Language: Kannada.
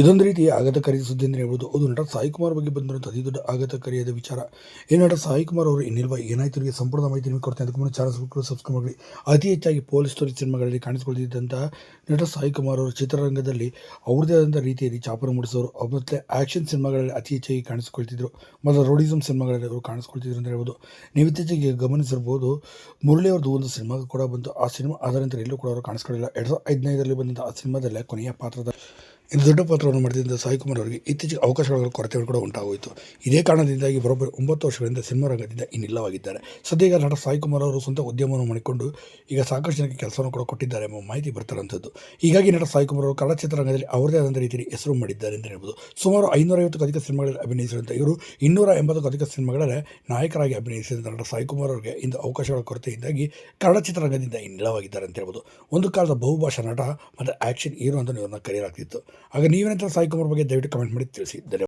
ಇದೊಂದು ರೀತಿಯ ಆಘಾತಕಾರಿ ಸುದ್ದಿ ಅಂತ ಹೇಳ್ಬೋದು. ಅದು ನಟ ಸಾಯಿ ಕುಮಾರ್ ಬಗ್ಗೆ ಬಂದಿರುವಂಥ ಅತಿ ದೊಡ್ಡ ಆಘಾತಕಾರಿಯಾದ ವಿಚಾರ. ಏನು ನಟ ಸಾಯಿ ಕುಮಾರ್ ಅವರು ಇನ್ನಿಲ್ವಾ ಏನಾಯ್ತು ಸಂಪೂರ್ಣ ಮಾಹಿತಿ ನಿಮಗೆ ಕೊಡ್ತೇನೆ. ಅದಕ್ಕೆ ಚಾನಲ್ ಸಬ್ಸ್ಕ್ರೈಬ್ ಮಾಡಿ. ಅತಿ ಹೆಚ್ಚಾಗಿ ಪೊಲೀಸ್ ಸ್ಟೋರಿ ಸಿನಿಮಾಗಳಲ್ಲಿ ಕಾಣಿಸಿಕೊಳ್ತಿದ್ದಂಥ ನಟ ಸಾಯಿ ಕುಮಾರ್ ಅವರು ಚಿತ್ರರಂಗದಲ್ಲಿ ಅವ್ರದ್ದೇ ಆದಂಥ ರೀತಿಯಲ್ಲಿ ಚಾಪರ ಮೂಡಿಸೋರು ಮತ್ತೆ ಆ್ಯಕ್ಷನ್ ಸಿನಿಮಾಗಳಲ್ಲಿ ಅತಿ ಹೆಚ್ಚಾಗಿ ಕಾಣಿಸಿಕೊಳ್ತಿದ್ರು. ಮತ್ತು ರೋಡಿಸಮ್ ಸಿನಿಮಾಗಳಲ್ಲಿ ಅವರು ಕಾಣಿಸ್ಕೊಳ್ತಿದ್ರು ಅಂತ ಹೇಳ್ಬೋದು. ನೀವು ಇತ್ತೀಚೆಗೆ ಗಮನಿಸಿರ್ಬೋದು, ಮುರಳಿ ಅವ್ರದ್ದು ಒಂದು ಸಿನಿಮಾ ಕೂಡ ಬಂತು. ಆ ಸಿನಿಮಾ ಆಧಾರಂತರ ಎಲ್ಲೂ ಕೂಡ ಅವರು ಕಾಣಿಸ್ಕೊಳ್ಳಿಲ್ಲ ಎರಡು ಸಾವಿರದ ಹದಿನೈದರಲ್ಲಿ ಬಂದಂಥ ಆ ಸಿನಿಮಾದಲ್ಲೇ ಕೊನೆಯ ಪಾತ್ರದ ಇನ್ನು ದೊಡ್ಡ ಪಾತ್ರವನ್ನು ಮಾಡಿದಂಥ ಸಾಯಿ ಕುಮಾರ್ ಅವರಿಗೆ ಇತ್ತೀಚೆಗೆ ಅವಕಾಶಗಳ ಕೊರತೆಗಳು ಕೂಡ ಉಂಟಾಗೋಯಿತು. ಇದೇ ಕಾರಣದಿಂದಾಗಿ ಬರೋಬ್ಬರಿ ಒಂಬತ್ತು ವರ್ಷಗಳಿಂದ ಸಿನಿಮಾ ರಂಗದಿಂದ ಇನ್ನಿಲ್ಲವಾಗಿದ್ದಾರೆ ಸದ್ಯ ನಟ ಸಾಯಿ ಕುಮಾರ್ ಅವರು ಸ್ವಂತ ಉದ್ಯಮವನ್ನು ಮಾಡಿಕೊಂಡು ಈಗ ಸಾಕಷ್ಟು ಜನಕ್ಕೆ ಕೆಲಸವನ್ನು ಕೂಡ ಕೊಟ್ಟಿದ್ದಾರೆ ಎಂಬ ಮಾಹಿತಿ ಬರ್ತಾರಂಥದ್ದು. ಹೀಗಾಗಿ ನಟ ಸಾಯಿ ಕುಮಾರ್ ಅವರು ಕನ್ನಡ ಚಿತ್ರರಂಗದಲ್ಲಿ ಅವರದೇ ಆದಂಥ ರೀತಿಯಲ್ಲಿ ಹೆಸರು ಮಾಡಿದ್ದಾರೆ ಅಂತ ಹೇಳ್ಬೋದು. ಸುಮಾರು ಐನೂರೈವತ್ತಕ್ಕೂ ಅಧಿಕ ಸಿನಿಮಾಗಳಲ್ಲಿ ಅಭಿನಯಿಸಿದಂಥ ಇವರು ಇನ್ನೂರ ಎಂಬತ್ತು ಅಧಿಕ ಸಿನಿಮಾಗಳಲ್ಲಿ ನಾಯಕರಾಗಿ ಅಭಿನಯಿಸಿದಂಥ ನಟ ಸಾಯಿ ಕುಮಾರ್ ಅವರಿಗೆ ಇಂದು ಅವಕಾಶಗಳ ಕೊರತೆಯಿಂದಾಗಿ ಕನ್ನಡ ಚಿತ್ರರಂಗದಿಂದ ಇನ್ನಿಲ್ಲವಾಗಿದ್ದಾರೆ ಅಂತ ಹೇಳ್ಬೋದು. ಒಂದು ಕಾಲದ ಬಹುಭಾಷಾ ನಟ ಮತ್ತು ಆ್ಯಕ್ಷನ್ ಹೀರೋ ಅಂತ ಇವ್ರನ್ನ ಕರೆಯಲಾಗ್ತಿತ್ತು. ಆಗ ನೀವೇನಂತ ಸಾಯಿ ಕುಮಾರ್ ಬಗ್ಗೆ ದಯವಿಟ್ಟು ಕಮೆಂಟ್ ಮಾಡಿ ತಿಳಿಸಿ. ಧನ್ಯವಾದ